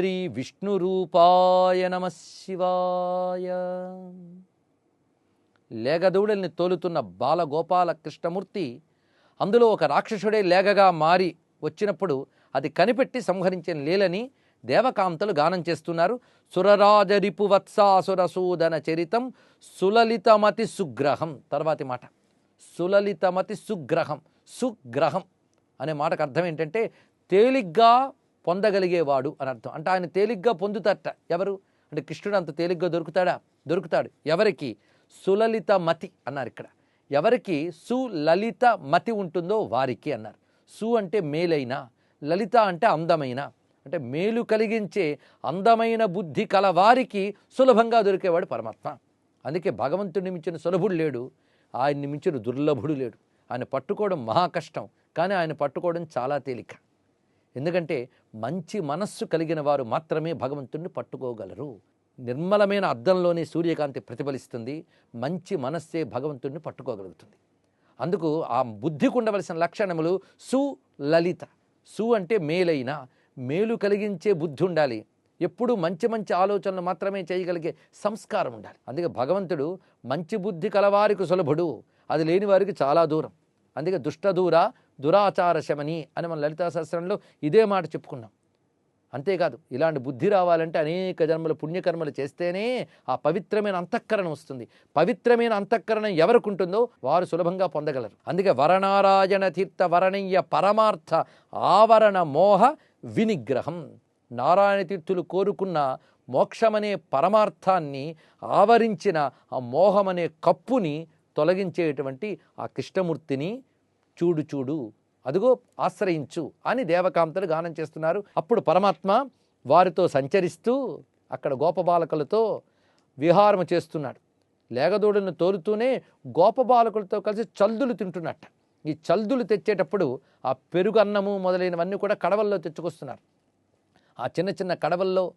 శ్రీ విష్ణు రూపాయ నమ శివాయ. లేగదూడల్ని తోలుతున్న బాలగోపాల కృష్ణమూర్తి అందులో ఒక రాక్షసుడే లేగగా మారి వచ్చినప్పుడు అది కనిపెట్టి సంహరించిన లీలని దేవకాంతలు గానం చేస్తున్నారు. సురరాజరిపు వత్సాసురసూదన చరితం సులలితమతి సుగ్రహం తర్వాతి మాట. సులలితమతి సుగ్రహం సుగ్రహం అనే మాటకు అర్థం ఏంటంటే తేలిగ్గా పొందగలిగేవాడు అని అర్థం. అంటే ఆయన తేలిగ్గా పొందుతట ఎవరు? అంటే కృష్ణుడు అంత తేలిగ్గా దొరుకుతాడా? దొరుకుతాడు. ఎవరికి? సులలిత మతి అన్నారు ఇక్కడ. ఎవరికి సులలిత మతి ఉంటుందో వారికి అన్నారు. సు అంటే మేలైన లలిత అంటే అందమైన. అంటే మేలు కలిగించే అందమైన బుద్ధి కలవారికి సులభంగా దొరికేవాడు పరమాత్మ. అందుకే భగవంతుడిని మించిన సులభుడు లేడు. ఆయన్ని మించిన దుర్లభుడు లేడు. ఆయన పట్టుకోవడం మహా కష్టం. కానీ ఆయన పట్టుకోవడం చాలా తేలిక. ఎందుకంటే మంచి మనస్సు కలిగిన వారు మాత్రమే భగవంతుణ్ణి పట్టుకోగలరు. నిర్మలమైన అద్దంలోనే సూర్యకాంతి ప్రతిఫలిస్తుంది. మంచి మనస్సే భగవంతుణ్ణి పట్టుకోగలుగుతుంది. అందుకు ఆ బుద్ధికి ఉండవలసిన లక్షణములు సులలిత సు అంటే మేలైన మేలు కలిగించే బుద్ధి ఉండాలి. ఎప్పుడు మంచి మంచి ఆలోచనలు మాత్రమే చేయగలిగే సంస్కారం ఉండాలి. అందుకే భగవంతుడు మంచి బుద్ధి కలవారికి సులభుడు. అది లేని వారికి చాలా దూరం. అందుకే దుష్ట దూర దురాచార శమని అని మన లలితా శాస్త్రంలో ఇదే మాట చెప్పుకున్నాం. అంతేకాదు ఇలాంటి బుద్ధి రావాలంటే అనేక జన్మల పుణ్యకర్మలు చేస్తేనే ఆ పవిత్రమైన అంతఃకరణ వస్తుంది. పవిత్రమైన అంతఃకరణం ఎవరికి ఉంటుందో వారు సులభంగా పొందగలరు. అందుకే వరణారాయణ తీర్థ వరణీయ పరమార్థ ఆవరణ మోహ వినిగ్రహం. నారాయణ తీర్థులు కోరుకున్న మోక్షమనే పరమార్థాన్ని ఆవరించిన ఆ మోహమనే కప్పుని తొలగించేటువంటి ఆ కృష్ణమూర్తిని చూడు చూడు అదుగో ఆశ్రయించు అని దేవకాంతలు గానం చేస్తున్నారు. అప్పుడు పరమాత్మ వారితో సంచరిస్తూ అక్కడ గోపబాలకులతో విహారం చేస్తున్నాడు. లేగదూడలను తోలుతూనే గోపబాలకులతో కలిసి చల్దులు తింటున్నట్ట. ఈ చల్దులు తెచ్చేటప్పుడు ఆ పెరుగు అన్నము మొదలైనవన్నీ కూడా కడవల్లో తెచ్చుకొస్తున్నారు. ఆ చిన్న చిన్న కడవల్లో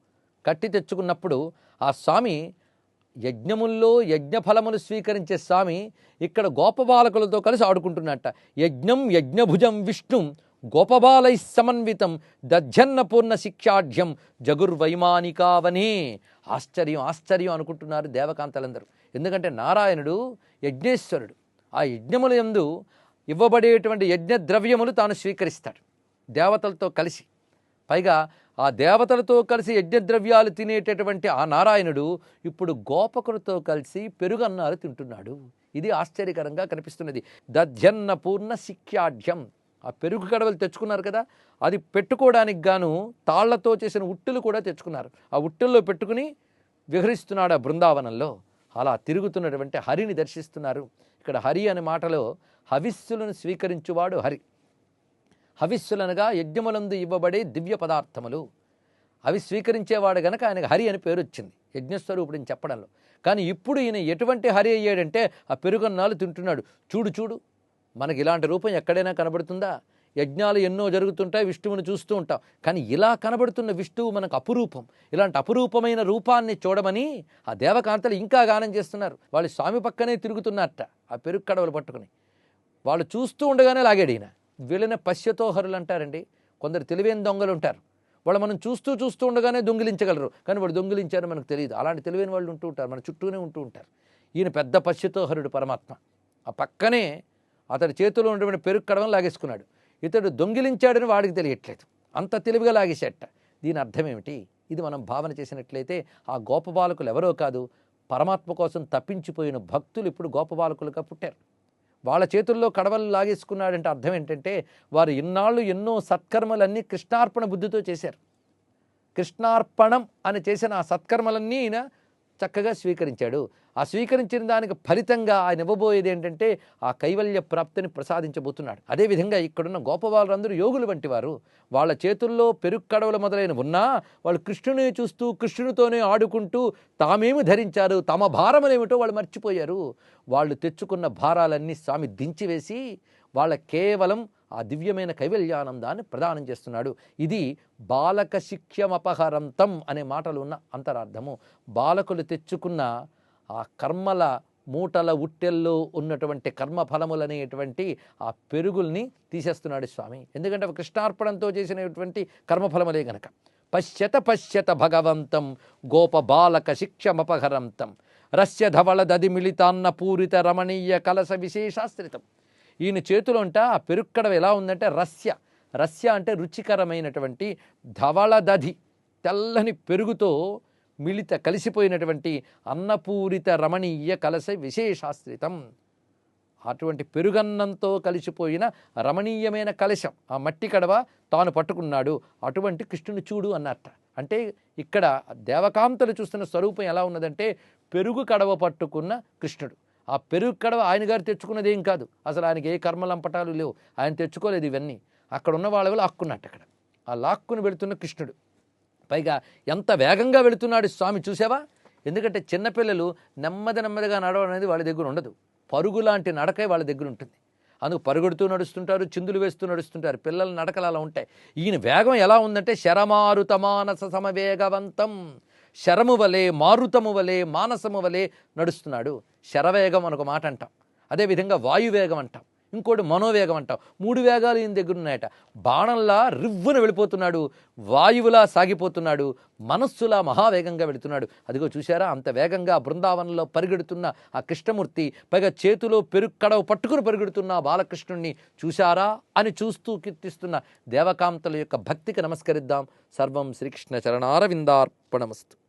కట్టి తెచ్చుకున్నప్పుడు ఆ స్వామి యజ్ఞముల్లో యజ్ఞఫలములు స్వీకరించే స్వామి ఇక్కడ గోపబాలకులతో కలిసి ఆడుకుంటున్నట్ట. యజ్ఞం యజ్ఞభుజం విష్ణుం గోపబాలై సమన్వితం దధ్యన్న పూర్ణ శిక్షాఢ్యం జగుర్వైమానికావనే. ఆశ్చర్యం ఆశ్చర్యం అనుకుంటున్నారు దేవకాంతలందరూ. ఎందుకంటే నారాయణుడు యజ్ఞేశ్వరుడు. ఆ యజ్ఞముల యందు ఇవ్వబడేటువంటి యజ్ఞ ద్రవ్యములు తాను స్వీకరిస్తాడు. దేవతలతో కలిసి. పైగా ఆ దేవతలతో కలిసి యజ్ఞద్రవ్యాలు తినేటటువంటి ఆ నారాయణుడు ఇప్పుడు గోపకులతో కలిసి పెరుగన్నారు తింటున్నాడు. ఇది ఆశ్చర్యకరంగా కనిపిస్తున్నది. దధ్యన్న పూర్ణ శిఖ్యాఢ్యం ఆ పెరుగు కడవలు తెచ్చుకున్నారు కదా అది పెట్టుకోవడానికి గాను తాళ్ళతో చేసిన ఉట్టులు కూడా తెచ్చుకున్నారు. ఆ ఉట్టుల్లో పెట్టుకుని విహరిస్తున్నాడు ఆ బృందావనంలో. అలా తిరుగుతున్నటువంటి హరిని దర్శిస్తున్నారు. ఇక్కడ హరి అనే మాటలో హవిస్సులను స్వీకరించువాడు హరి. హవిస్సులనగా యజ్ఞములందు ఇవ్వబడే దివ్య పదార్థములు. అవి స్వీకరించేవాడు గనక ఆయనకు హరి అని పేరు వచ్చింది యజ్ఞస్వరూపుడిని చెప్పడంలో. కానీ ఇప్పుడు ఈయన ఎటువంటి హరి అయ్యాడంటే ఆ పెరుగన్నాలు తింటున్నాడు. చూడు చూడు. మనకి ఇలాంటి రూపం ఎక్కడైనా కనబడుతుందా? యజ్ఞాలు ఎన్నో జరుగుతుంటాయి విష్ణువుని చూస్తూ ఉంటాం. కానీ ఇలా కనబడుతున్న విష్ణువు మనకు అపురూపం. ఇలాంటి అపురూపమైన రూపాన్ని చూడమని ఆ దేవకాంతలు ఇంకా గానం చేస్తున్నారు. వాళ్ళు స్వామి పక్కనే తిరుగుతున్నారట ఆ పెరుగు కడవలు పట్టుకుని. వాళ్ళు చూస్తూ ఉండగానే లాగాడు ఈయన. వీళ్ళనే పశ్యతోహరులు అంటారండి కొందరు తెలివైన దొంగలు ఉంటారు వాళ్ళు మనం చూస్తూ చూస్తూ ఉండగానే దొంగిలించగలరు. కానీ వాడు దొంగిలించారని మనకు తెలియదు. అలాంటి తెలివైన వాళ్ళు ఉంటూ ఉంటారు. మన చుట్టూనే ఉంటూ ఉంటారు. ఈయన పెద్ద పశ్యతోహరుడు పరమాత్మ. ఆ పక్కనే అతడి చేతిలో ఉన్నటువంటి పెరుగు కడవని లాగేసుకున్నాడు. ఇతడు దొంగిలించాడని వాడికి తెలియట్లేదు. అంత తెలివిగా లాగేసేట దీని అర్థం ఏమిటి? ఇది మనం భావన చేసినట్లయితే ఆ గోపబాలకులు ఎవరో కాదు పరమాత్మ కోసం తప్పించిపోయిన భక్తులు ఇప్పుడు గోపబాలకులుగా పుట్టారు. వాళ్ళ చేతుల్లో కడవలు లాగేసుకున్నాడంటే అర్థం ఏంటంటే వారు ఇన్నాళ్ళు ఎన్నో సత్కర్మలన్నీ కృష్ణార్పణ బుద్ధితో చేశారు. కృష్ణార్పణం అని చేసిన ఆ సత్కర్మలన్నీ ఈయన చక్కగా స్వీకరించాడు. ఆ స్వీకరించిన దానికి ఫలితంగా ఆయన ఇవ్వబోయేది ఏంటంటే ఆ కైవల్య ప్రాప్తిని ప్రసాదించబోతున్నాడు. అదేవిధంగా ఇక్కడున్న గోపవాళ్ళందరూ యోగులు వంటి వారు. వాళ్ళ చేతుల్లో పెరుగు కడవలు మొదలైన ఉన్నా వాళ్ళు కృష్ణుని చూస్తూ కృష్ణునితోనే ఆడుకుంటూ తామేమి ధరించారు తమ భారములేమిటో వాళ్ళు మర్చిపోయారు. వాళ్ళు తెచ్చుకున్న భారాలన్నీ స్వామి దించివేసి వాళ్ళ కేవలం ఆ దివ్యమైన కైవల్యానందాన్ని ప్రదానం చేస్తున్నాడు. ఇది బాలక శిక్ష్యమపహరంతం అనే మాటలు ఉన్న అంతరార్థము. బాలకులు తెచ్చుకున్న ఆ కర్మల మూటల ఉట్టెల్లో ఉన్నటువంటి కర్మఫలములనేటువంటి ఆ పెరుగుల్ని తీసేస్తున్నాడు స్వామి. ఎందుకంటే అవి కృష్ణార్పణంతో చేసినటువంటి కర్మఫలములే గనక. పశ్యత పశ్యత భగవంతం గోప బాలక శిక్షమపహరంతం. రస్య ధవళ దది మిళితాన్న పూరిత రమణీయ కలస విశేషాశ్రితం. ఈయన చేతిలో ఉంట ఆ పెరుక్కడవ ఎలా ఉందంటే రస్య. రస్య అంటే రుచికరమైనటువంటి ధవళ దధి తెల్లని పెరుగుతో మిళిత కలిసిపోయినటువంటి అన్నపూరిత రమణీయ కలస విశేషాశ్రితం. అటువంటి పెరుగన్నంతో కలిసిపోయిన రమణీయమైన కలశం. ఆ మట్టి కడవ తాను పట్టుకున్నాడు. అటువంటి కృష్ణుని చూడు అన్నట్ట. అంటే ఇక్కడ దేవకాంతలు చూస్తున్న స్వరూపం ఎలా ఉన్నదంటే పెరుగు కడవ పట్టుకున్న కృష్ణుడు. ఆ పెరుగు కడవ ఆయన గారు తెచ్చుకున్నది ఏం కాదు. అసలు ఆయనకి ఏ కర్మలంపటాలు లేవు. ఆయన తెచ్చుకోలేదు ఇవన్నీ. అక్కడ ఉన్న వాళ్ళు లాక్కున్నట్టు అక్కడ. ఆ లాక్కుని వెళుతున్న కృష్ణుడు. పైగా ఎంత వేగంగా వెళుతున్నాడు స్వామి చూసావా? ఎందుకంటే చిన్నపిల్లలు నెమ్మది నెమ్మదిగా నడవడం అనేది వాళ్ళ దగ్గర ఉండదు. పరుగు లాంటి నడకే వాళ్ళ దగ్గర ఉంటుంది. అందుకు పరుగుడుతూ నడుస్తుంటారు చిందులు వేస్తూ నడుస్తుంటారు. పిల్లల నడకలు అలా ఉంటాయి. ఈయన వేగం ఎలా ఉందంటే శరమారుత మానస సమవేగవంతం. శరము వలె మారుతము వలె మానసము వలె నడుస్తున్నాడు. శరవేగం అనొక మాట అంటాం. అదేవిధంగా వాయువేగం అంటాం. ఇంకోటి మనోవేగం అంటాం. మూడు వేగాలు ఈయన దగ్గర ఉన్నాయట. బాణంలా రివ్వున వెళ్ళిపోతున్నాడు. వాయువులా సాగిపోతున్నాడు. మనస్సులా మహావేగంగా వెళుతున్నాడు. అదిగో చూశారా? అంత వేగంగా బృందావనంలో పరిగెడుతున్న ఆ కృష్ణమూర్తి పైగా చేతిలో పెరుక్కడవ పట్టుకుని పరిగెడుతున్న బాలకృష్ణుణ్ణి చూశారా? అని చూస్తూ కీర్తిస్తున్న దేవకాంతల యొక్క భక్తికి నమస్కరిద్దాం. సర్వం శ్రీకృష్ణ చరణారవిందార్పణమస్తు.